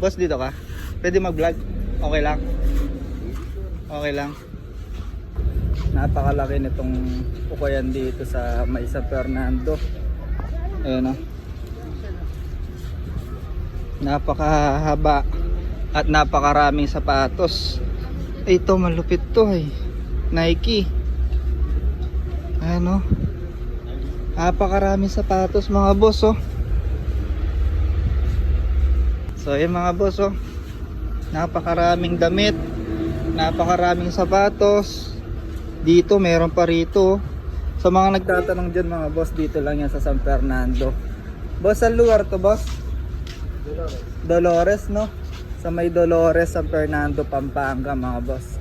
Boss, dito ka? Pwede mag-vlog? Okay lang? Okay lang? Napakalaki nitong ukayan dito sa May San Fernando. Ayan o. Napakahaba at napakaraming sapatos. Ito malupit to eh. Nike. Ayan o. Napakaraming sapatos mga boss oh. So yun mga boss oh. Napakaraming damit. Napakaraming sapatos. Dito meron pa rito. Sa mga nagtatanong dyan mga boss, dito lang yan sa San Fernando. Boss, sa lugar to boss? Dolores no? Sa may Dolores, San Fernando, Pampanga mga boss.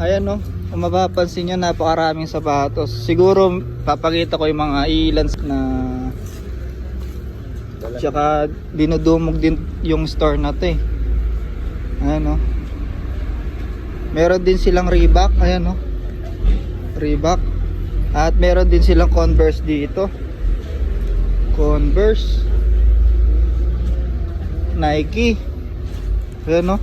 Ayan no, kung mapapansin nyo, napakaraming sapatos. Siguro, papakita ko yung mga ilan na Tsaka dinudumog din yung store na to eh. Ayan o. Meron din silang Reebok. Ayan o. Reebok. At meron din silang Converse dito. Converse. Nike. Ayan o.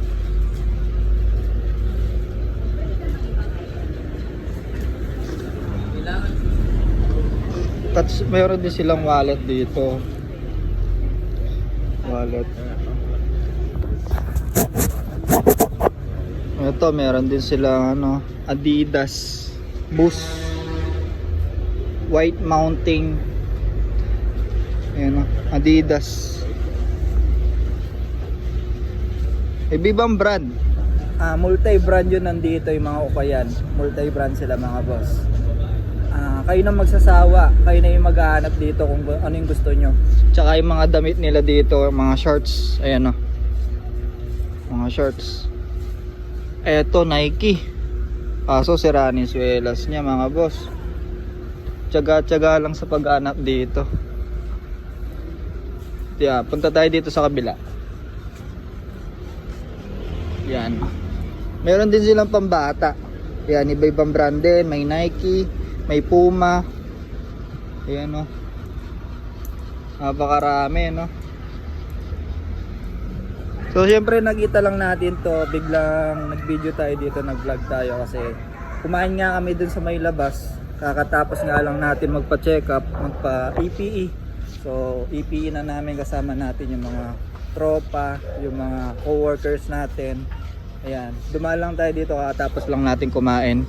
Tapos meron din silang wallet dito. Wallet. Ito, meron din silang ano, Adidas Boost White Mounting. Ayan o, Adidas. Ibibang brand? Ah, Multi-brand yun nandito yung mga ukayan Multi-brand sila mga boss Ah, kayo na magsasawa, kayo na yung maghahanap dito kung ano yung gusto nyo. Tsaka yung mga damit nila dito, mga shorts, ayan o. Mga shorts. Eto, Nike. Kaso sira ni suelas niya mga boss. Tsaga-tsaga lang sa paghanap dito. Yeah, punta tayo dito sa kabila. Yan. Meron din silang pambata. Yan, iba-ibang brand din. May Nike, may Puma. Ayan o. Napakarami no. So syempre nakita lang natin to, biglang nag-video tayo dito, nag-vlog tayo kasi kumain nga kami dun sa may labas. Kakatapos nga lang natin magpa-check up, magpa-EPE. So EPE na namin kasama natin yung mga tropa, yung mga co-workers natin. Ayan, dumaan lang tayo dito kakatapos lang natin kumain.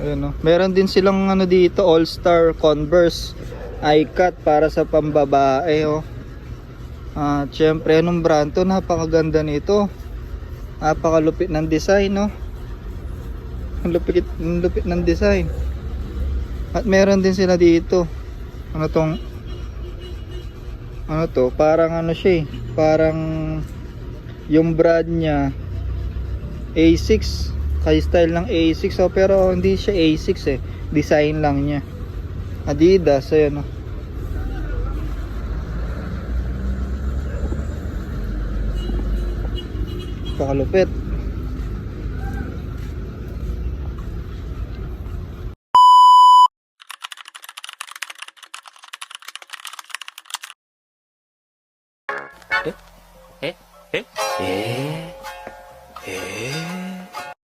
Ayun, no? Meron din silang ano dito, All-Star Converse iCut para sa pambabae, oh. Ah, syempre anong brand to? Napakaganda nito. Napakalupit ng design, no? Ang lupit, lupit ng design. At meron din sila dito. Ano tong ano to? Parang ano siya eh. Parang yung brand niya A6 ka-style ng A6 oh, pero hindi siya A6 eh. Design lang niya. Adidas, ayan oh. Pakalupit. Eh? Eh? Eh? Eh? Eh? eh?